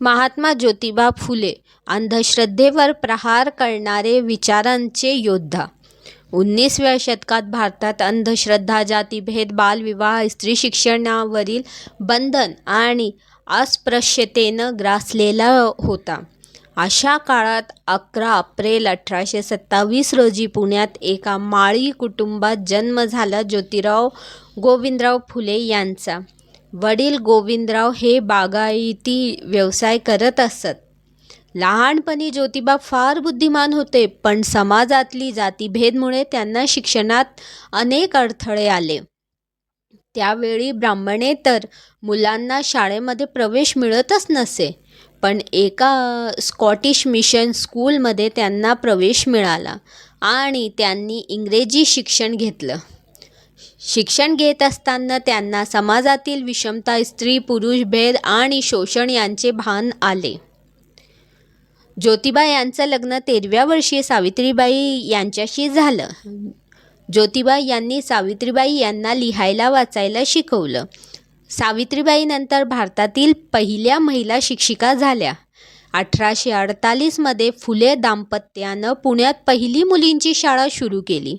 महात्मा ज्योतिबा फुले अंधश्रद्धेवर प्रहार करणारे विचारांचे योद्धा. उन्नीसव्या शतकात भारतात अंधश्रद्धा जातीभेद बालविवाह स्त्री शिक्षणावरील बंधन आणि अस्पृश्यतेनं ग्रासलेला होता. अशा काळात अकरा एप्रिल अठराशे सत्तावीस रोजी पुण्यात एका माळी कुटुंबात जन्म झाला ज्योतिराव गोविंदराव फुले यांचा. वडील गोविंदराव हे बागायती व्यवसाय करत असत. लहानपणी ज्योतिबा फार बुद्धिमान होते पण समाजातली जातीभेदमुळे त्यांना शिक्षणात अनेक अडथळे आले. त्यावेळी ब्राह्मणे तर मुलांना शाळेमध्ये प्रवेश मिळतच नसे पण एका स्कॉटिश मिशन स्कूलमध्ये त्यांना प्रवेश मिळाला आणि त्यांनी इंग्रजी शिक्षण घेतलं. शिक्षण घेत असताना त्यांना समाजातील विषमता स्त्री पुरुष भेद आणि शोषण यांचे भान आले. ज्योतिबा यांचं लग्न तेरव्या वर्षी सावित्रीबाई यांच्याशी झालं. ज्योतिबा यांनी सावित्रीबाई यांना लिहायला वाचायला शिकवलं. सावित्रीबाई नंतर भारतातील पहिल्या महिला शिक्षिका झाल्या. अठराशे अडतालीसमध्ये फुले दाम्पत्यानं पुण्यात पहिली मुलींची शाळा सुरू केली.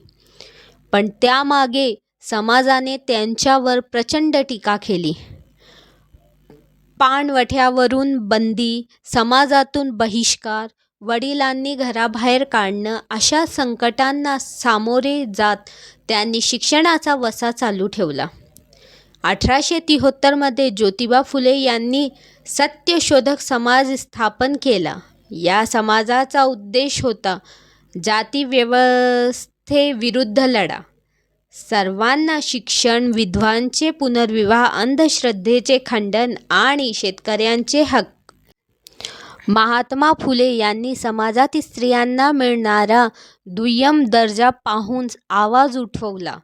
पण त्यामागे समाजाने त्यांच्यावर प्रचंड टीका केली. पाणवठ्यावरून बंदी समाजातून बहिष्कार वडिलांनी घराबाहेर काढणं अशा संकटांना सामोरे जात त्यांनी शिक्षणाचा वसा चालू ठेवला. अठराशे तिहोत्तरमध्ये ज्योतिबा फुले यांनी सत्यशोधक समाज स्थापन केला. या समाजाचा उद्देश होता जाती व्यवस्थेविरुद्ध लढा. सर्वांना शिक्षण विधवांचे पुनर्विवाह अंधश्रद्धेचे खंडन आणि शेतकऱ्यांचे हक्क. महात्मा फुले यांनी समाजातील स्त्रियांना मिळणारा दुय्यम दर्जा पाहून आवाज उठवला.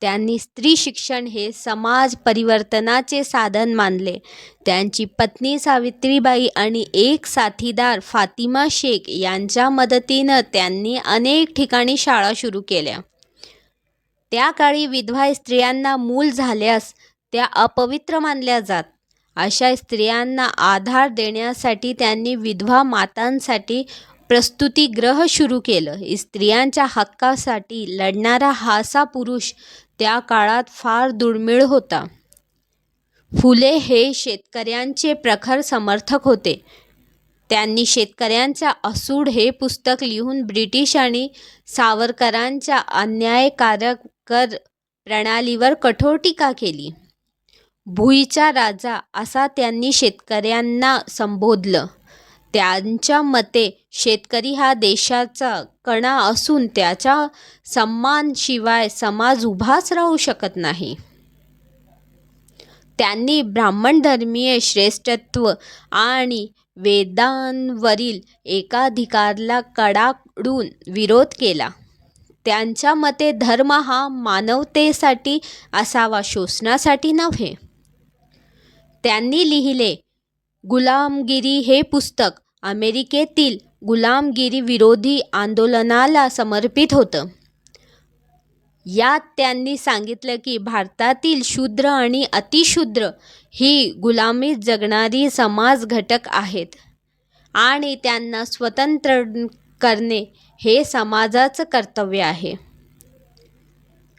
त्यांनी स्त्री शिक्षण हे समाज परिवर्तनाचे साधन मानले. त्यांची पत्नी सावित्रीबाई आणि एक साथीदार फातिमा शेख यांच्या मदतीनं त्यांनी अनेक ठिकाणी शाळा सुरू केल्या. त्या काळी विधवा स्त्रियांना मूल झाल्यास त्या अपवित्र मानल्या जात. अशा स्त्रियांना आधार देण्यासाठी त्यांनी विधवा मातांसाठी प्रस्तुतीग्रह सुरू केलं. स्त्रियांच्या हक्कासाठी लढणारा हासा पुरुष त्या काळात फार दुर्मिळ होता. फुले हे शेतकऱ्यांचे प्रखर समर्थक होते. त्यांनी शेतकऱ्यांचा असूड हे पुस्तक लिहून ब्रिटिश आणि सावरकरांच्या अन्यायकारक कर प्रणालीवर कठोर टीका केली. भुईचा राजा असा त्यांनी शेतकऱ्यांना संबोधलं. त्यांच्या मते शेतकरी हा देशाचा कणा असून त्याच्या सन्मानशिवाय समाज उभाच राहू शकत नाही. त्यांनी ब्राह्मण धर्मीय श्रेष्ठत्व आणि वेदांवरील एकाधिकारला कडाडून विरोध केला. त्यांच्या मते धर्म हा मानवतेसाठी असावा शोषणासाठी नव्हे. त्यांनी लिहिले गुलामगिरी हे पुस्तक अमेरिकेतील गुलामगिरी विरोधी आंदोलनाला समर्पित होतं. यात त्यांनी सांगितलं की भारतातील शूद्र आणि अतिशूद्र ही गुलामीत जगणारी समाज घटक आहेत आणि त्यांना स्वतंत्र करणे हे समाजाचं कर्तव्य आहे.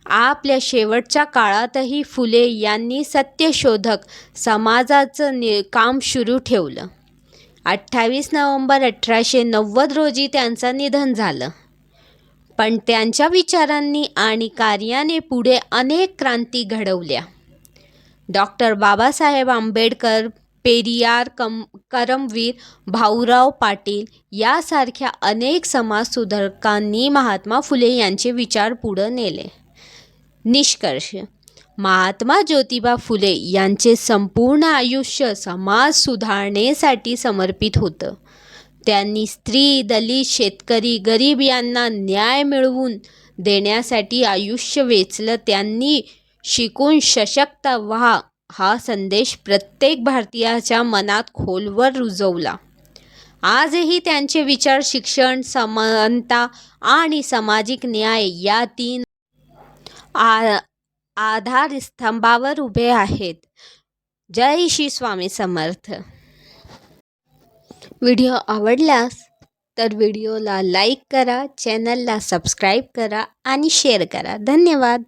आपल्या शेवटच्या काळातही फुले यांनी सत्यशोधक समाजाचं नि काम सुरू ठेवलं. अठ्ठावीस नोव्हेंबर अठराशे नव्वद रोजी त्यांचं निधन झालं. पण त्यांच्या विचारांनी आणि कार्याने पुढे अनेक क्रांती घडवल्या. डॉक्टर बाबासाहेब आंबेडकर पेरियार कम करमवीर भाऊराव पाटील यासारख्या अनेक समाजसुधारकांनी महात्मा फुले यांचे विचार पुढं नेले. निष्कर्ष महात्मा ज्योतिबा फुले यांचे संपूर्ण आयुष्य समाज सुधारणेसाठी समर्पित होतं. त्यांनी स्त्री दलित शेतकरी गरीब यांना न्याय मिळवून देण्यासाठी आयुष्य वेचलं त्यांनी शिकून सशक्त व्हा हा संदेश प्रत्येक भारतीयाच्या मनात खोलवर रुजवला. आजही त्यांचे विचार शिक्षण समानता आणि सामाजिक न्याय या तीन आ आधारस्तंभावर उभे आहेत. जय श्री स्वामी समर्थ. व्हिडिओ आवडल्यास तर व्हिडिओला लाईक करा चॅनलला सबस्क्राईब करा आणि शेअर करा. धन्यवाद.